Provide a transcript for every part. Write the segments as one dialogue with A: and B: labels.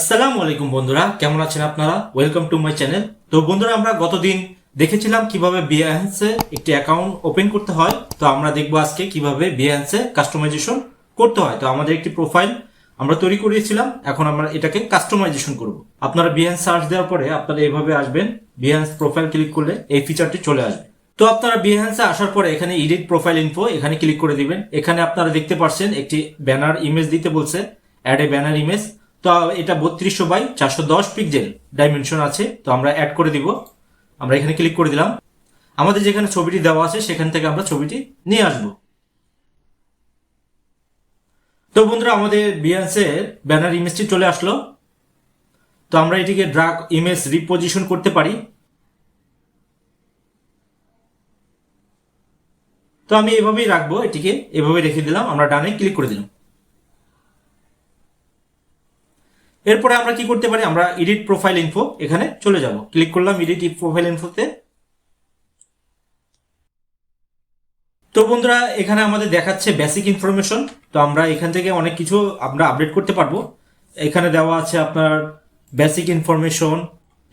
A: আসসালামু আলাইকুম বন্ধুরা, কেমন আছেন আপনারা? ওয়েলকাম টু মাই চ্যানেল তো বন্ধুরা, আমরা গতদিন দেখেছিলাম কীভাবে বিহান্সে একটি অ্যাকাউন্ট ওপেন করতে হয়। তো আমরা দেখব আজকে কীভাবে বিহান্সে কাস্টমাইজেশন করতে হয়। তো আমাদের একটি প্রোফাইল আমরা তৈরি করিয়েছিলাম এখন আমরা এটাকে কাস্টমাইজেশন করব। আপনারা বিহান্স সার্চ দেওয়ার পরে আপনারা এইভাবে আসবেন বিহান্স প্রোফাইল ক্লিক করলে এই ফিচারটি চলে আসবে। তো আপনারা বিহান্সে আসার পরে এখানে এডিট প্রোফাইল ইনফো এখানে ক্লিক করে দিবেন। এখানে আপনারা দেখতে পাচ্ছেন একটি ব্যানার ইমেজ দিতে বলছে অ্যাড এ ব্যানার ইমেজ তো এটা বত্রিশশো বাই চারশো দশ পিক্সেল ডাইমেনশন আছে। তো আমরা অ্যাড করে দিব। আমরা এখানে ক্লিক করে দিলাম। আমাদের যেখানে ছবিটি দেওয়া আছে, সেখান থেকে আমরা ছবিটি নিয়ে আসব। তো বন্ধুরা, আমাদের বিয়ান্সের ব্যানার ইমেজটি চলে আসলো। তো আমরা এটিকে ড্রাগ ইমেজ রিপোজিশন করতে পারি। তো আমি এভাবেই রাখব। এটিকে এভাবে রেখে দিলাম। আমরা ডানে ক্লিক করে দিলাম। এরপরে আমরা কি করতে পারি? আমরা এডিট প্রোফাইল ইনফো এখানে চলে যাব। ক্লিক করলাম এডিট প্রোফাইল ইনফোতে তো। বন্ধুরা, এখানে আমাদের দেখাচ্ছে বেসিক ইনফরমেশন তো আমরা এখান থেকে অনেক কিছু আমরা আপডেট করতে পারব। এখানে দেওয়া আছে আপনার basic information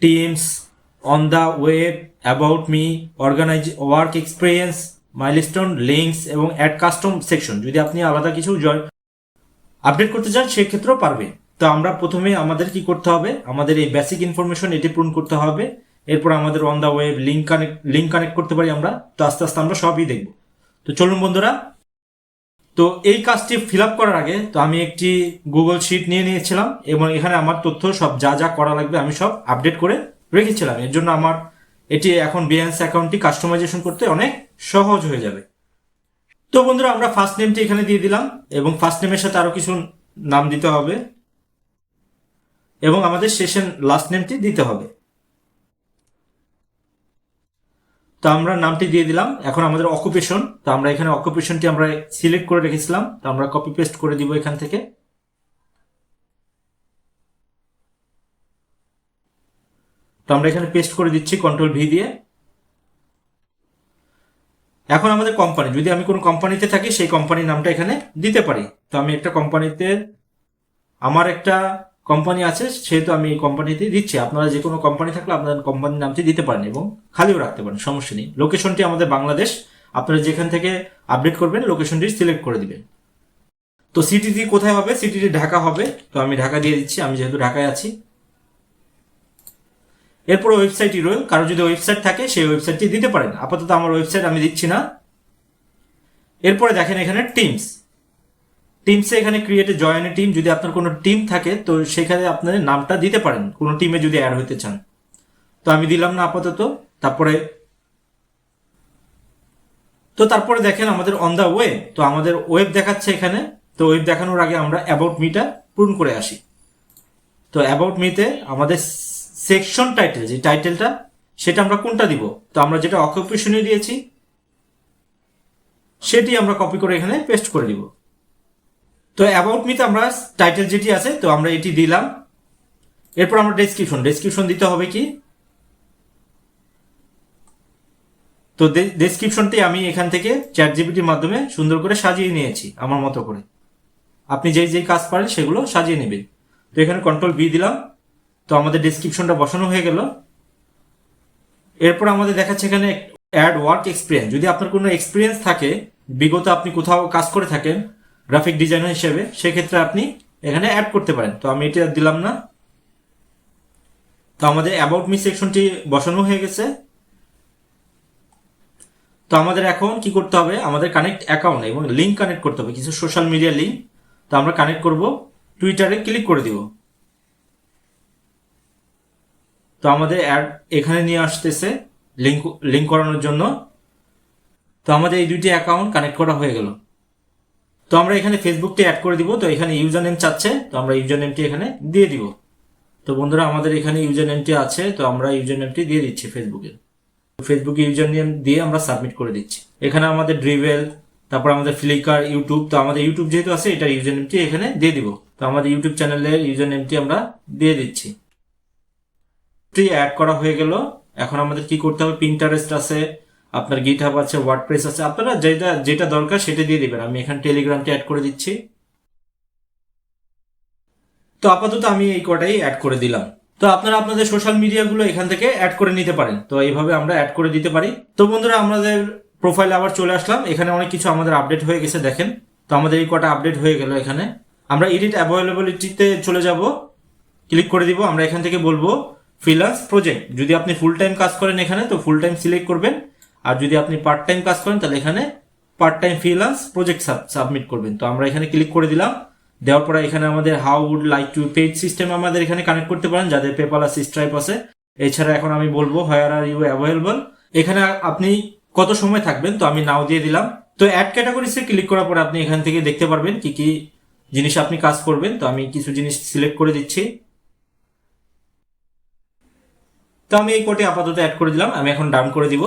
A: teams on the web about me organise work experience milestone links এবং অ্যাড কাস্টম সেকশন যদি আপনি আলাদা কিছু জয় আপডেট করতে চান, সেক্ষেত্রেও পারবে। তো আমরা প্রথমে আমাদের কি করতে হবে? আমাদের এই বেসিক ইনফরমেশন এটি পূরণ করতে হবে। এরপর আমাদের on the web link connect link connect করতে পারি আমরা। তো আস্তে আস্তে আমরা সবই দেখব। তো চলুন বন্ধুরা। তো এই কাজটি ফিল আপ করার আগে তো আমি একটি গুগল শিট নিয়ে নিয়েছিলাম এবং এখানে আমার তথ্য সব যা যা করা লাগবে আমি সব আপডেট করে রেখেছিলাম। এর জন্য আমার এটি এখন বিএনস অ্যাকাউন্টটি কাস্টমাইজেশন করতে অনেক সহজ হয়ে যাবে। তো বন্ধুরা, আমরা ফার্স্ট নেমটি এখানে দিয়ে দিলাম এবং ফার্স্ট নেমের সাথে আরও কিছু নাম দিতে হবে। এবং আমাদের সেশন লাস্ট নেমটি দিতে হবে। তো আমরা নামটি দিয়ে দিলাম। এখন আমাদের অকুপেশন তো আমরা এখানে অকুপেশনটি আমরা সিলেক্ট করে রেখেছিলাম। তো আমরা কপি পেস্ট করে দিব এখান থেকে। তো আমরা এখানে পেস্ট করে দিচ্ছি কন্ট্রোল ভি দিয়ে। এখন আমাদের কোম্পানি যদি আমি কোনো কোম্পানিতে থাকি, সেই কোম্পানির নামটা এখানে দিতে পারি। তো আমি একটা কোম্পানিতে আমার একটা কোম্পানি আছে, সেহেতু আমি এই কোম্পানিতে দিচ্ছি। আপনারা যে কোনো কোম্পানি থাকলে আপনার কোম্পানির নামটি দিতে পারেন এবং খালিও রাখতে পারেন, সমস্যা নেই। লোকেশনটি আমাদের বাংলাদেশ। আপনারা যেখান থেকে আপডেট করবেন লোকেশনটি সিলেক্ট করে দিবেন। তো সিটিটি কোথায় হবে? সিটিটি ঢাকা হবে। তো আমি ঢাকা দিয়ে দিচ্ছি। আমি যেহেতু ঢাকায় আছি। এরপর ওয়েবসাইট রয়েল। কারও যদি ওয়েবসাইট থাকে, সেই ওয়েবসাইটটি দিতে পারেন। আপাতত আমার ওয়েবসাইট আমি দিচ্ছি না। এরপরে দেখেন এখানে টিমস টিমসে এখানে ক্রিয়েটে জয়েন টিম যদি আপনার কোনো টিম থাকে, তো সেখানে আপনার নামটা দিতে পারেন। কোনো টিমে যদি অ্যাড হতে চান। তো আমি দিলাম না আপাতত। তারপরে, তো তারপরে দেখেন আমাদের অন দ্য ওয়ে তো আমাদের ওয়েব দেখাচ্ছে এখানে। তো ওয়েব দেখানোর আগে আমরা অ্যাবাউট মিটা পূরণ করে আসি। তো অ্যাবাউট মিতে আমাদের সেকশন টাইটেল যে টাইটেলটা সেটা আমরা কোনটা দিব? তো আমরা যেটা অকুপেশনে দিয়েছি, সেটি আমরা কপি করে এখানে পেস্ট করে দিব। তো অ্যাবাউট মিতে আমরা টাইটেল যেটি আছে, তো আমরা এটি দিলাম। এরপর আমরা ডেসক্রিপশন ডেসক্রিপশন দিতে হবে কি? তো ডেসক্রিপশনটি আমি এখান থেকে চ্যাট জিপিটির মাধ্যমে সুন্দর করে সাজিয়ে নিয়েছি, আমার মতো করে। আপনি যেই যেই কাজ পারেন সেগুলো সাজিয়ে নেবেন। তো এখানে কন্ট্রোল বি দিলাম, তো আমাদের ডেসক্রিপশনটা বসানো হয়ে গেল। এরপর আমাদের দেখাচ্ছে এখানে অ্যাড ওয়ার্ক এক্সপিরিয়েন্স যদি আপনার কোনো এক্সপিরিয়েন্স থাকে, বিগত আপনি কোথাও কাজ করে থাকেন গ্রাফিক ডিজাইনার হিসেবে, সেক্ষেত্রে আপনি এখানে অ্যাড করতে পারেন। তো আমি এটা দিলাম না। তো আমাদের অ্যাবাউট মি সেকশনটি বসানো হয়ে গেছে। তো আমাদের এখন কি করতে হবে? আমাদের কানেক্ট অ্যাকাউন্ট এবং লিঙ্ক কানেক্ট করতে হবে। কিছু সোশ্যাল মিডিয়া লিঙ্ক তো আমরা কানেক্ট করব। টুইটারে ক্লিক করে দিব। তো আমাদের অ্যাড এখানে নিয়ে আসতেছে লিঙ্ক লিঙ্ক করানোর জন্য। তো আমাদের এই দুইটি অ্যাকাউন্ট কানেক্ট করা হয়ে গেল। তো আমরা এখানে ফেসবুকটি অ্যাড করে দিব, তো এখানে ইউজার নেম চাচ্ছে, তো আমরা ইউজার নেমটি এখানে দিয়ে দিব। তো বন্ধুরা, আমাদের এখানে ইউজার নেমটি আছে, তো আমরা ইউজার নেমটি দিয়ে দিচ্ছি ফেসবুকে ফেসবুকে ইউজার নেম দিয়ে আমরা সাবমিট করে দিচ্ছি। এখানে আমাদের ড্রিভেল তারপর আমাদের ফ্লিকার ইউটিউব তো আমাদের ইউটিউব যেহেতু আছে, এটার ইউজার নেমটি এখানে দিয়ে দিব। তো আমাদের ইউটিউব চ্যানেলের ইউজার নেমটি আমরা দিয়ে দিচ্ছি। অ্যাড করা হয়ে গেল। এখন আমাদের কি করতে হবে? পিন্টারেস্ট আছে আপনার গিট হাব আছে ওয়ার্ডপ্রেস আছে, আপনারা যেটা যেটা দরকার সেটা দিয়ে দিবেন। আমি এখানে টেলিগ্রামটি অ্যাড করে দিচ্ছি। তো আপাতত আমি এই কটাই অ্যাড করে দিলাম। তো আপনারা আপনাদের সোশ্যাল মিডিয়াগুলো এখান থেকে অ্যাড করে নিতে পারেন। তো এইভাবে আমরা অ্যাড করে দিতে পারি। তো বন্ধুরা, আমাদের প্রোফাইলে আবার চলে আসলাম। এখানে অনেক কিছু আমাদের আপডেট হয়ে গেছে, দেখেন। তো আমাদের এই কটা আপডেট হয়ে গেল এখানে। আমরা এডিট অ্যাভেলেবিলিটিতে চলে যাব। ক্লিক করে দিব। আমরা এখান থেকে বলব ফ্রিল্যান্স প্রজেক্ট যদি আপনি ফুল টাইম কাজ করেন এখানে, তো ফুল টাইম সিলেক্ট করবেন। আর যদি আপনি পার্ট টাইম কাজ করেন, তাহলে এখানে part time freelance project submit করবেন। তো আমরা এখানে ক্লিক করে দিলাম। দেওয়ার পরে এখানে আমাদের how would like to page system আমাদের এখানে কানেক্ট করতে পারেন, যাদের পেপাল আছে স্ট্রাইপ আছে। এছাড়া এখন আমি বলব হায়ার আর ইউ অ্যাভেলেবল এখানে আপনি কত সময় থাকবেন, তো আমি নাও দিয়ে দিলাম। তো অ্যাড ক্যাটাগরিসে ক্লিক করার পরে আপনি এখান থেকে দেখতে পারবেন কি কি জিনিস আপনি কাজ করবেন। তো আমি কিছু জিনিস সিলেক্ট করে দিচ্ছি। তো আমি এই কোটে আপাতত অ্যাড করে দিলাম। আমি এখন ডান করে দিব।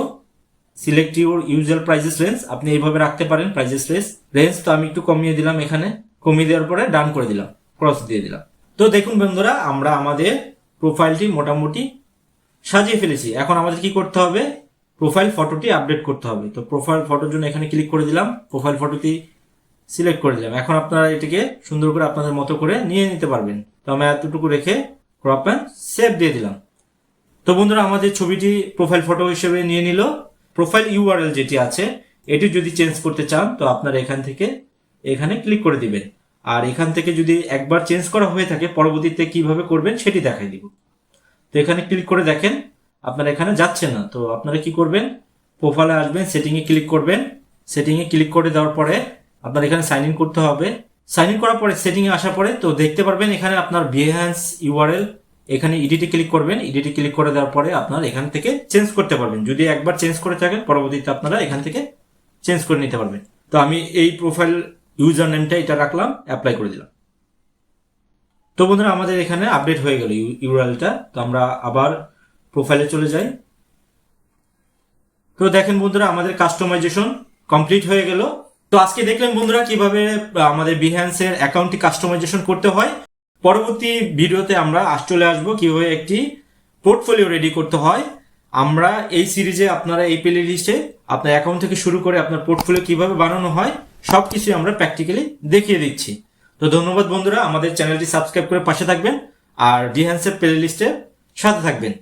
A: Select your usual prices range আপনি এইভাবে রাখতে পারেন প্রাইজেস রেঞ্জ রেঞ্জ তো আমি একটু কমিয়ে দিলাম এখানে। কমিয়ে দেওয়ার পরে ডান করে দিলাম। ক্রস দিয়ে দিলাম। তো দেখুন বন্ধুরা, আমরা আমাদের প্রোফাইলটি মোটামুটি সাজিয়ে ফেলেছি। এখন আমাদের কি করতে হবে? প্রোফাইল ফটোটি আপডেট করতে হবে। তো প্রোফাইল ফটোর জন্য এখানে ক্লিক করে দিলাম। প্রোফাইল ফটোটি সিলেক্ট করে দিলাম। এখন আপনারা এটিকে সুন্দর করে আপনাদের মতো করে নিয়ে নিতে পারবেন। তো আমি এতটুকু রেখে ক্রপ অ্যান্ড সেভ দিয়ে দিলাম। তো বন্ধুরা, আমাদের ছবিটি প্রোফাইল ফটো হিসেবে নিয়ে নিল। প্রোফাইল ইউআরএল যেটি আছে, এটি যদি চেঞ্জ করতে চান, তো আপনারা এখান থেকে এখানে ক্লিক করে দিবেন। আর এখান থেকে যদি একবার চেঞ্জ করা হয়ে থাকে, পরবর্তীতে কীভাবে করবেন সেটি দেখাই দিব। তো এখানে ক্লিক করে দেখেন, আপনারা এখানে যাচ্ছে না। তো আপনারা কি করবেন? প্রোফাইলে আসবেন সেটিংয়ে ক্লিক করবেন। সেটিংয়ে ক্লিক করে দেওয়ার পরে আপনার এখানে সাইন ইন করতে হবে। সাইন ইন করার পরে সেটিংয়ে আসার পরে, তো দেখতে পারবেন এখানে আপনার বিহেন্স ইউআরএল এখানে ইডিটে ক্লিক করবেন। ইডিটে ক্লিক করে দেওয়ার পরে আপনার এখান থেকে চেঞ্জ করতে পারবেন। যদি একবার চেঞ্জ করে থাকেন, পরবর্তীতে আপনারা এখান থেকে চেঞ্জ করে নিতে পারবেন। তো আমি এই প্রোফাইল ইউজার নেমটা এটা রাখলাম অ্যাপ্লাই করে দিলাম। তো বন্ধুরা, আমাদের এখানে আপডেট হয়ে গেল ইউআরএলটা তো আমরা আবার প্রোফাইলে চলে যাই। তো দেখেন বন্ধুরা, আমাদের কাস্টমাইজেশন কমপ্লিট হয়ে গেল। তো আজকে দেখলেন বন্ধুরা কীভাবে আমাদের বিহ্যান্সের অ্যাকাউন্টটি কাস্টমাইজেশন করতে হয়। পরবর্তী ভিডিওতে আমরা আস চলে আসব কীভাবে একটি পোর্টফোলিও রেডি করতে হয়। আমরা এই সিরিজে আপনারা এই প্লে লিস্টে আপনার অ্যাকাউন্ট থেকে শুরু করে আপনার পোর্টফোলিও কীভাবে বানানো হয় সব কিছুই আমরা প্র্যাকটিক্যালি দেখিয়ে দিচ্ছি। তো ধন্যবাদ বন্ধুরা, আমাদের চ্যানেলটি সাবস্ক্রাইব করে পাশে থাকবেন আর ডিহ্যান্সের প্লে লিস্টে সাথে থাকবেন।